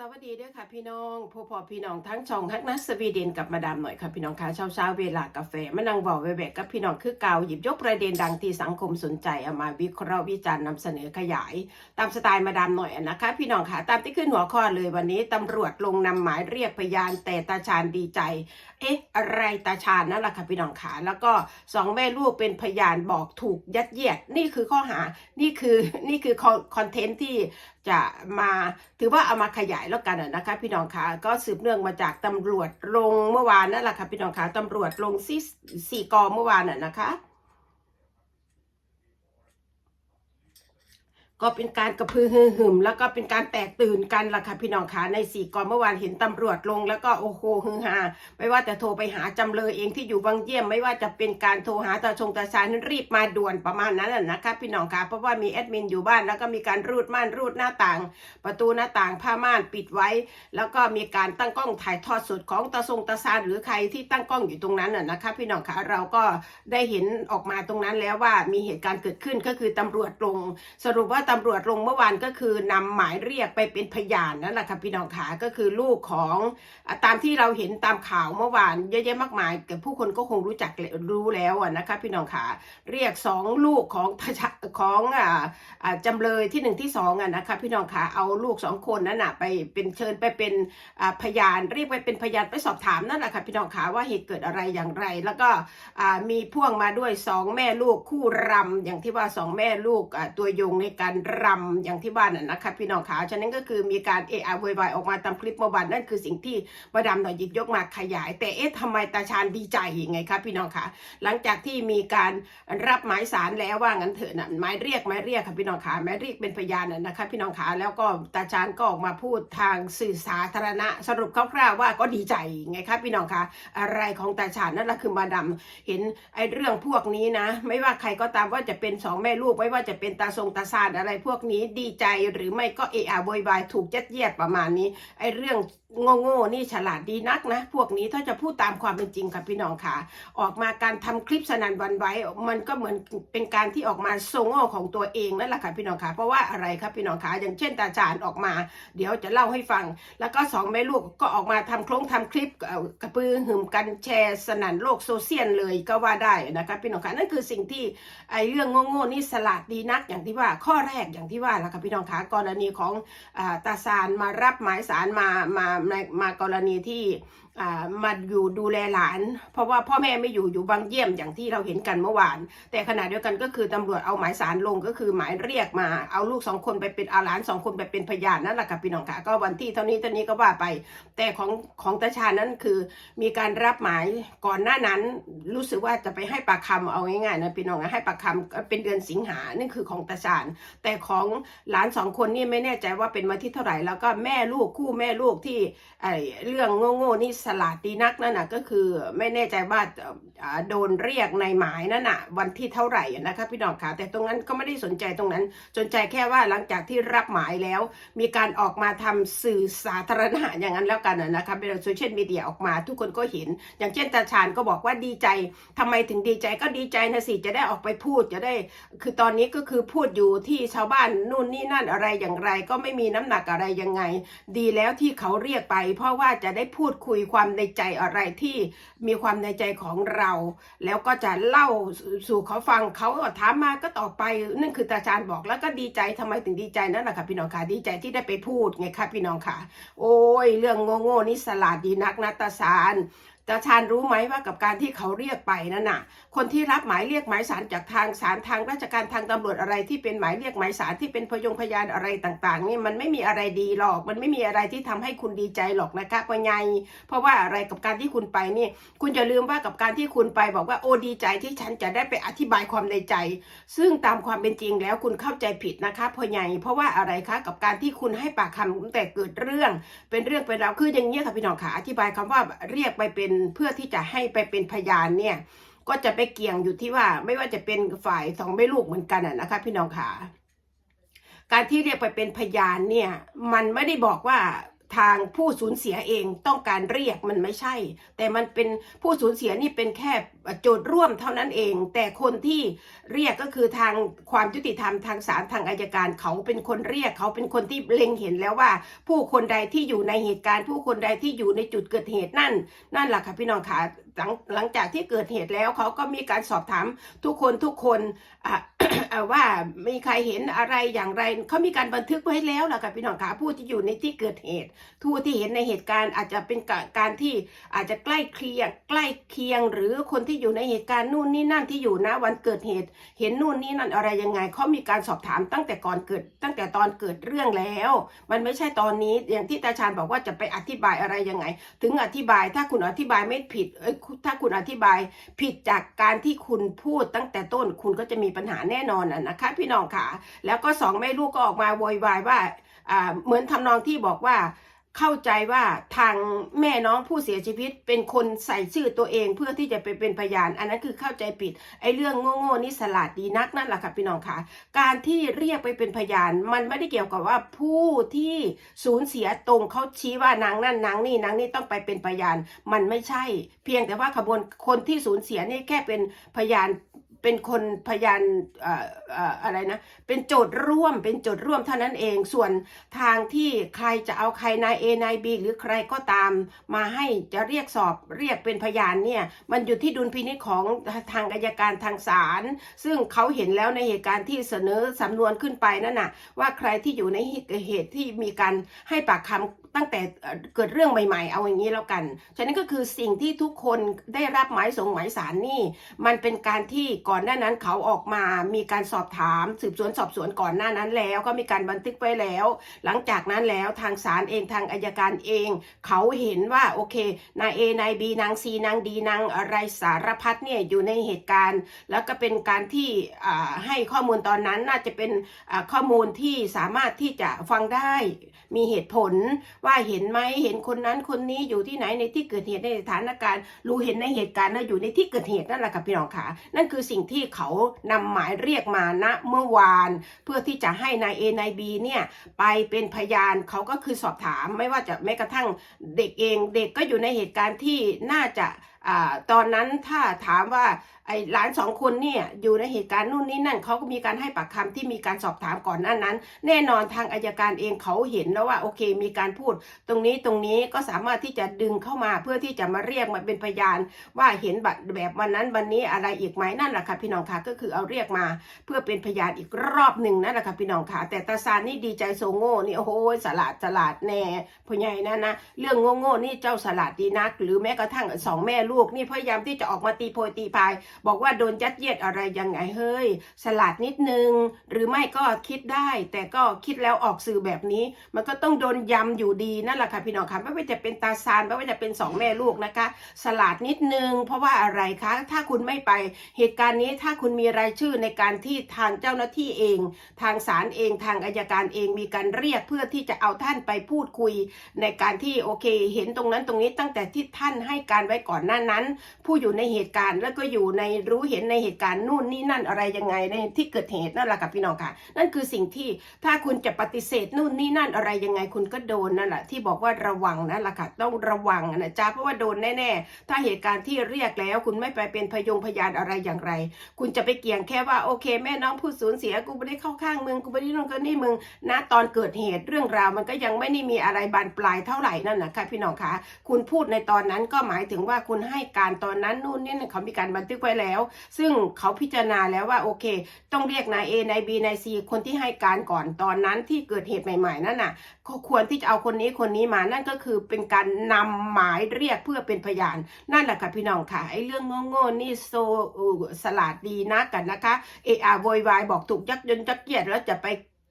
สวัสดีด้วยค่ะพี่น้องผู้พอพี่น้องทั้งช่องฮักนัสสวีเดนกับมาดามหน่อยค่ะพี่น้องคะเช้าเช้าเวลากาแฟมานั่งบอกแวกๆกับพี่น้องคือเก่าหยิบยกประเด็นดังที่สังคมสนใจเอามาวิเคราะห์วิจารณ์นำเสนอขยาย ตามสไตล์มาดามหน่อยนะคะ พี่น้องคะตามที่ขึ้นหัวข้อเลยวันนี้ตำรวจลงนำหมายเรียกพยานแต่ตาชาญดีใจ เอ๊ะอะไรตาชาญนั่นแหละค่ะพี่น้องคะแล้วก็สองแม่ลูกเป็นพยานบอกถูกยัดเยียดนี่คือข้อหานี่คือนี่คือคอนเทนต์ที่ จะมาถือว่าเอามาขยายแล้วกันนะคะ พี่น้องคะก็สืบเนื่องมาจากตำรวจลงเมื่อวานนั่นแหละค่ะพี่น้องคะตำรวจลงที่สี่กอเมื่อวานน่ะนะคะ ก็เป็นการกระพือฮือหึมแล้วก็เป็นการแตกตื่นกันล่ะค่ะพี่น้องคะในสี่กอนเมื่อวานเห็นตำรวจลง แล้วก็โอ้โหฮือฮาไม่ว่าจะโทรไปหาจำเลยเองที่อยู่บางเยี่ยม ไม่ว่าจะเป็นการโทรหาตาชงตาชานั้นรีบมาด่วนประมาณนั้นนะนะคะพี่น้องคะเพราะว่ามีแอดมินอยู่บ้านแล้วก็มีการรูดม่านรูดหน้าต่าง ประตูหน้าต่างผ้าม่านปิดไว้ แล้วก็มีการตั้งกล้องถ่ายทอดสดของตาทรงตาซานหรือใครที่ตั้งกล้องอยู่ตรงนั้นน่ะนะคะพี่น้องคะเราก็ได้เห็นออกมาตรงนั้นแล้วว่ามีเหตุการณ์เกิดขึ้นก็คือตำรวจลงสรุปว่าตำรวจลงเมื่อวานก็คือนำหมายเรียกไปเป็นพยานนั่นแหละค่ะพี่น้องขาก็คือลูกของตามที่เราเห็นตามข่าวเมื่อวานเยอะแยะมากมายแต่ผู้คนก็คงรู้จักรู้แล้วอะนะคะ พี่น้องขาเรียกสองลูกของของอ่าอ่าจำเลยที่หนึ่งที่สองอะนะคะพี่น้องขาเอาลูกสองคนนั้นอะไปเป็นเชิญไปเป็นพยานเรียกไปเป็นพยานไปสอบถามนั่นแหละค่ะพี่น้องขาว่าเหตุเกิดอะไรอย่างไร แล้วก็มีพ่วงมาด้วยสองแม่ลูกคู่รำอย่างที่ว่าสองแม่ลูกตัวยงในการรำอย่างที่บ้านน่ะนะคะพี่น้องขาฉะนั้นก็คือมีการเอไอวยวายออกมาตามคลิปเมื่อวานนั่นคือสิ่งที่ประดามหน่อยหยิบยกมาขยาย แต่เอ๊ะทำไมตาชาญดีใจยังไงคะพี่น้องคะหลังจากที่มีการรับหมายสารแล้วว่างั้นเถอะนะหมายเรียกหมายเรียกค่ะพี่น้องขาหมายเรียกเป็นพยานน่ะนะคะพี่น้องขาแล้วก็ตาชาญก็ออกมาพูดทางสื่อสาธารณะ สรุปคร่าวๆว่าก็ดีใจไงคะพี่น้องคะอะไรของตาชาญนั่นแหละคือมาดาเห็นไอ้เรื่องพวกนี้นะ ไม่ว่าใครก็ตามว่าจะเป็นสองแม่ลูกไม่ว่าจะเป็นตาทรงตาซานอะไรไรพวกนี้ดีใจหรือไม่ก็เอะอะโวยวายถูกยัดเยียดประมาณนี้ไอ้เรื่อง โง่ๆนี่ฉลาดดีนักนะ พวกนี้ถ้าจะพูดตามความเป็นจริงค่ะพี่น้องค่ะ ออกมาการทำคลิปสนันวันไว้ มันก็เหมือนเป็นการที่ออกมาโซโง่ของตัวเองนั่นแหละค่ะพี่น้องค่ะ เพราะว่าอะไรครับพี่น้องค่ะ อย่างเช่นตาจานออกมา เดี๋ยวจะเล่าให้ฟัง แล้วก็สองแม่ลูกก็ออกมาทำโครงทำคลิปเอ่อกระปือหึมกันแชร์สนันโลกโซเชียลเลยก็ว่าได้นะคะพี่น้องค่ะ นั่นคือสิ่งที่ไอ้เรื่องโง่ๆนี่สลัดดีนักอย่างที่ว่าข้อแรกอย่างที่ว่าแล้วค่ะพี่น้องค่ะกรณีของอาตาซานมารับหมายสารมามาในมากรณีที่ มาอยู่ดูแลหลาน เพราะว่าพ่อแม่ไม่อยู่อยู่บางเยี่ยมอย่างที่เราเห็นกันเมื่อวาน แต่ขณะเดียวกันก็คือตำรวจเอาหมายสารลงก็คือหมายเรียกมาเอาลูกสองคนไปเป็นเอาหลานสองคนไปเป็นพยานนั่นแหละค่ะพี่น้องค่ะก็วันที่เท่านี้เท่านี้ก็ว่าไป แต่ของของตาชานั้นคือมีการรับหมายก่อนหน้านั้น รู้สึกว่าจะไปให้ปากคำเอาง่ายๆนะพี่น้องให้ปากคำเป็นเดือนสิงหานี่คือของตาชาญแต่ของหลานสองคนนี่ไม่แน่ใจว่าเป็นวันที่เท่าไหร่แล้วก็แม่ลูกคู่แม่ลูกที่ไอเรื่องโง่ๆนี่สลาดดีนักนั่นน่ะก็คือไม่แน่ใจว่าโดนเรียกในหมายนั่นน่ะวันที่เท่าไหร่นะคะพี่น้องค่ะแต่ตรงนั้นก็ไม่ได้สนใจตรงนั้น สนใจแค่ว่าหลังจากที่รับหมายแล้ว มีการออกมาทำสื่อสาธารณะอย่างนั้นแล้วกันน่ะนะคะเป็นโซเชียลมีเดียออกมาทุกคนก็เห็น อย่างเช่นตาชาญก็บอกว่าดีใจทำไมถึงดีใจก็ดีใจนะสิจะได้ออกไปพูดจะได้ คือตอนนี้ก็คือพูดอยู่ที่ชาวบ้านนู่นนี่นั่นอะไรอย่างไร ก็ไม่มีน้ำหนักอะไรยังไง ดีแล้วที่เขาเรียกไป เพราะว่าจะได้พูดคุยความความในใจอะไรที่มีความในใจของเรา แล้วก็จะเล่าสู่เขาฟังเขาก็ถามมาก็ตอบไปนั่นคือตาชานบอกแล้วก็ดีใจทำไมถึงดีใจนั่นแหละค่ะพี่น้องค่ะดีใจที่ได้ไปพูดไงค่ะพี่น้องค่ะ โอ้ย เรื่องโง่ๆนี่สลาดดีนักนะตาชาน ญตาชาญรู้ไหมว่ากับการที่เขาเรียกไปนั่นน่ะ คนที่รับหมายเรียกหมายสารจากทางศาลทางราชการทางตำรวจอะไรที่เป็นหมายเรียกหมายสารที่เป็นพยงพยานอะไรต่างๆนี่มันไม่มีอะไรดีหรอก มันไม่มีอะไรที่ทำให้คุณดีใจหรอกนะคะปัญญาเพราะว่าอะไรกับการที่คุณไปนี่ คุณอย่าลืมว่ากับการที่คุณไปบอกว่าโอ้ดีใจที่ฉันจะได้ไปอธิบายความในใจ ซึ่งตามความเป็นจริงแล้วคุณเข้าใจผิดนะคะพ่อใหญ่เพราะว่าอะไรคะกับการที่คุณให้ปากคำตั้งแต่เกิดเรื่อง เป็นเรื่องเป็นราวคืออย่างนี้ยค่ะพี่น้องค่ะอธิบายคำว่าเรียกไปเป็นเพื่อที่จะให้ไปเป็นพยานเนี่ย ก็จะไปเกี่ยงอยู่ที่ว่า ไม่ว่าจะเป็นฝ่ายสองแม่ลูกเหมือนกันอะนะคะ พี่น้องค่ะ การที่เรียกไปเป็นพยานเนี่ย มันไม่ได้บอกว่า ทางผู้สูญเสียเองต้องการเรียกมันไม่ใช่ แต่มันเป็นผู้สูญเสียนี่เป็นแค่โจทย์ร่วมเท่านั้นเอง แต่คนที่เรียกก็คือทางความยุติธรรมทางศาลทางอายการเขาเป็นคนเรียกเขาเป็นคนที่เล็งเห็นแล้วว่า ผู้คนใดที่อยู่ในเหตุการณ์ ผู้คนใดที่อยู่ในจุดเกิดเหตุนั่น นั่นแหละค่ะพี่น้องค่ะหลังหลังจากที่เกิดเหตุแล้วเขาก็มีการสอบถามทุกคนทุกคนอะอะ ว่ามีใครเห็นอะไรอย่างไรเขามีการบันทึกไว้แล้วล่ะค่ะพี่น้องค่ะผู้ที่อยู่ในที่เกิดเหตุผู้ที่เห็นในเหตุการณ์อาจจะเป็นการที่อาจจะใกล้เคียงใกล้เคียง หรือคนที่อยู่ในเหตุการณ์นู่นนี่นั่นที่อยู่นะวันเกิดเหตุ เห็นนู่นนี่นั่นอะไรยังไงเขามีการสอบถามตั้งแต่ก่อนเกิด ตั้งแต่ตอนเกิดเรื่องแล้ว มันไม่ใช่ตอนนี้อย่างที่ตาชาญบอกว่าจะไปอธิบายอะไรยังไง ถึงอธิบายถ้าคุณอธิบายไม่ผิดถ้าคุณอธิบายผิดจากการที่คุณพูดตั้งแต่ต้นคุณก็จะมีปัญหาแน่นอนอะนะคะพี่น้องค่ะ แล้วก็สองแม่ลูกก็ออกมาโวยวายว่าเหมือนทำนองที่บอกว่าเข้าใจว่าทางแม่น้องผู้เสียชีวิตเป็นคนใส่ชื่อตัวเองเพื่อที่จะไปเป็นพยาน อันนั้นคือเข้าใจผิดไอ้เรื่องโง่ๆนี่สลัดดีนักนั่นแหละค่ะพี่น้องค่ะ การที่เรียกไปเป็นพยาน มันไม่ได้เกี่ยวกับว่าผู้ที่สูญเสียตรงเขาชี้ว่านางนั่นนางนี่นางนี่ต้องไปเป็นพยาน มันไม่ใช่ เพียงแต่ว่าขบวนคนที่สูญเสียนี่แค่เป็นพยาน เป็นคนพยานเอ่อเอ่ออะไรนะ เป็นโจทย์ร่วม เป็นโจทย์ร่วมเท่านั้นเอง ส่วนทางที่ใครจะเอาใครนายเอนายบีหรือใครก็ตามมาให้จะเรียกสอบเรียกเป็นพยานเนี่ย มันอยู่ที่ดุลพินิจของทางอายการทางศาล ซึ่งเขาเห็นแล้วในเหตุการณ์ที่เสนอสำนวนขึ้นไปนั่นน่ะ ว่าใครที่อยู่ในเหตุที่มีการให้ปากคำ ตั้งแต่เกิดเรื่องใหม่ๆ เอาอย่างนี้แล้วกัน ฉะนั้นก็คือสิ่งที่ทุกคนได้รับหมายส่งหมายสารนี่ มันเป็นการที่ก่อนหน้านั้นเขาออกมา มีการสอบถามสืบสวนสอบสวนก่อนหน้านั้นแล้ว ก็มีการบันทึกไว้แล้ว หลังจากนั้นแล้วทางศาลเองทางอายการเอง เขาเห็นว่าโอเคนายเอนายบีนางซีนางดีนางอะไรสารพัดเนี่ยอยู่ในเหตุการณ์ แล้วก็เป็นการที่ให้ข้อมูลตอนนั้นน่าจะเป็นข้อมูลที่สามารถที่จะฟังได้มีเหตุผลว่าเห็นไหมเห็นคนนั้นคนนี้อยู่ที่ไหนในที่เกิดเหตุในสถานการณ์ รู้เห็นในเหตุการณ์นะอยู่ในที่เกิดเหตุนั่นแหละค่ะพี่น้องค่ะนั่นคือสิ่งที่เขานำหมายเรียกมาณเมื่อวาน เพื่อที่จะให้นายเอนายบีเนี่ยไปเป็นพยานเขาก็คือสอบถามไม่ว่าจะแม้กระทั่งเด็กเอง เด็กก็อยู่ในเหตุการณ์ที่น่าจะ อตอนนั้นถ้าถามว่าไอ้หลานสองคนเนี่ยอยู่ในเหตุการณ์นู่นนี่นั่นเขาก็มีการให้ปากคำที่มีการสอบถามก่อนหน้านั้น แน่นอนทางอายการเองเขาเห็นแล้วว่าโอเค มีการพูด ตรงนี้ตรงนี้ก็สามารถที่จะดึงเข้ามาเพื่อที่จะมาเรียกมาเป็นพยาน ว่าเห็นบัตรแบบวันนั้นวันนี้อะไรอีกไหมนั่นแหละค่ะพี่น้องค่ะก็คือเอาเรียกมา เพื่อเป็นพยานอีกรอบหนึ่งนั่นแหละค่ะพี่น้องค่ะแต่ตาซานนี่ดีใจโซโง่นี่โอ้โหสลัดสลัดแน่พ่อใหญ่นะนะเรื่องโง่ๆนี่เจ้าสลัดดีนัก หรือแม้กระทั่งสองแม่ลูกนี่พยายามที่จะออกมาตีโพยตีพาย บอกว่าโดนยัดเยียดอะไรยังไงเฮ้ยสลัดนิดนึง หรือไม่ก็คิดได้ แต่ก็คิดแล้วออกสื่อแบบนี้ มันก็ต้องโดนยำอยู่ดีนั่นแหละค่ะพี่น้องค่ะไม่ว่าจะเป็นตาซานไม่ว่าจะเป็นสองแม่ลูกนะคะสลัดนิดนึง เพราะว่าอะไรคะถ้าคุณไม่ไปเหตุการณ์นี้ถ้าคุณมีรายชื่อในการที่ทางเจ้าหน้าที่เอง ทางศาลเองทางอายการเองมีการเรียกเพื่อที่จะเอาท่านไปพูดคุย ในการที่โอเค เห็นตรงนั้นตรงนี้ตั้งแต่ที่ท่านให้การไว้ก่อนหน้านั้น ผู้อยู่ในเหตุการณ์แล้วก็อยู่ในรู้เห็นในเหตุการณ์นู่นนี่นั่นอะไรยังไงในที่เกิดเหตุนั่นแหละค่ะพี่น้องค่ะ นั่นคือสิ่งที่ถ้าคุณจะปฏิเสธนู่นนี่นั่นอะไรยังไงคุณก็โดนนั่นแหละที่บอกว่าระวังนั่นแหละค่ะต้องระวังนะจ๊ะเพราะว่าโดนแน่ ๆ ถ้าเหตุการณ์ที่เรียกแล้ว คุณไม่ไปเป็นพยงพยานอะไรอย่างไร คุณจะไปเกี่ยงแค่ว่าโอเค แม่น้องผู้สูญเสียกูไม่ได้เข้าข้างมึงกูไม่ได้นู่นก็นี่มึงนะตอนเกิดเหตุเรื่องราวมันก็ยังไม่ได้มีอะไรบานปลายเท่าไหร่นั่นนะคะพี่น้องคะคุณพูดในตอนนั้นก็หมายถึงว่าคุณให้การตอนนั้นนู่นนี่เขามีการบันทึกไว้แล้ว ซึ่งเขาพิจารณาแล้วว่าโอเค ต้องเรียกนายเอนายบีนายซีคนที่ให้การก่อนตอนนั้นที่เกิดเหตุใหม่ ๆ นั่นน่ะก็ควรที่จะเอาคนนี้คนนี้มานั่นก็คือเป็นการนำหมายเรียกเพื่อเป็นพยาน นั่นแหละค่ะพี่น้องค่ะไอ้เรื่องโง่ๆนี่โซสลัดดีนะกันนะคะเออาโวยวายบอกถูกยักยนยักเยียดแล้วจะไป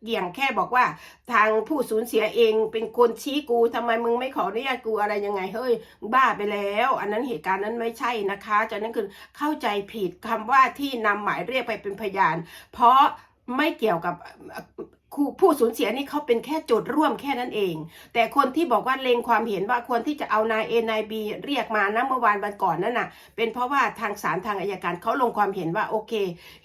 เกี่ยงแค่บอกว่า ทางผู้สูญเสียเองเป็นคนชี้กูทำไมมึงไม่ขออนุญาตกูอะไรยังไงเฮ้ยบ้าไปแล้ว อันนั้นเหตุการณ์นั้นไม่ใช่นะคะจากนั้นคือเข้าใจผิดคำว่าที่นำหมายเรียกไปเป็นพยาน เพราะไม่เกี่ยวกับ ผู้สูญเสียนี่เขาเป็นแค่โจทย์ร่วมแค่นั้นเอง แต่คนที่บอกว่าเลงความเห็นว่าควรที่จะเอานายเอนายบีเรียกมานะเมื่อวานวันก่อนนั่นน่ะ เป็นเพราะว่าทางศาลทางอายการเขาลงความเห็นว่าโอเค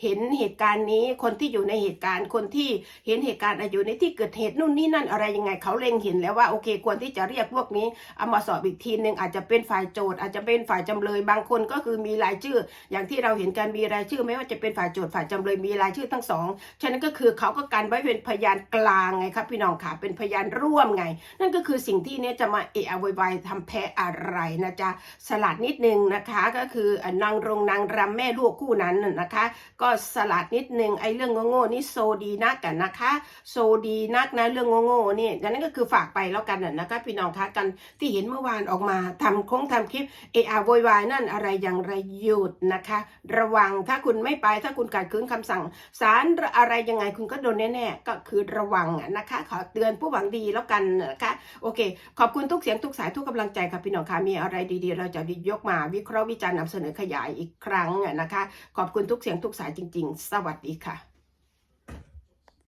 เห็นเหตุการณ์นี้คนที่อยู่ในเหตุการณ์คนที่เห็นเหตุการณ์อยู่ในที่เกิดเหตุนู่นนี่นั่นอะไรยังไงเขาเล็งเห็นแล้วว่าโอเค ควรที่จะเรียกพวกนี้เอามาสอบอีกทีหนึ่งอาจจะเป็นฝ่ายโจทย์อาจจะเป็นฝ่ายจำเลยบางคนก็คือมีรายชื่อ อย่างที่เราเห็นการมีรายชื่อไม่ว่าจะเป็นฝ่ายโจทย์ฝ่ายจำเลยมีรายชื่อทั้งสองฉะนั้นก็คือเขาก็กันไว้เป็นพยานกลางไงครับพี่น้องค่ะเป็นพยานร่วมไง นั่นก็คือสิ่งที่เนี่ยจะมาเอะอวยวายทำแพ้อะไรนะจ๊ะสลัดนิดนึงนะคะก็คือนางรงนางรำแม่ลูกคู่นั้นนะคะ ก็สลัดนิดนึงไอ้เรื่องโง่ๆนี่โซดีนักกันนะคะ โซดีนักนะเรื่องโง่ๆนี่ดังนั้นก็คือฝากไปแล้วกันน่ะนะคะพี่น้องคะกันที่เห็นเมื่อวานออกมาทำโครงทำคลิปเอะอวยวายนั่นอะไรอย่างไรหยุดนะคะ ระวังถ้าคุณไม่ไปถ้าคุณขัดขืนคำสั่งศาลอะไรยังไงคุณก็โดนแน่ๆก็คือระวังอะนะคะ ขอเตือนผู้หวังดีแล้วกันนะคะโอเค ขอบคุณทุกเสียงทุกสายทุกกำลังใจค่ะพี่น้องค่ะมีอะไรดีๆ เราจะยกมาวิเคราะห์วิจารณ์นำเสนอขยายอีกครั้งอะนะคะ ขอบคุณทุกเสียงทุกสายจริง ๆ สวัสดีค่ะ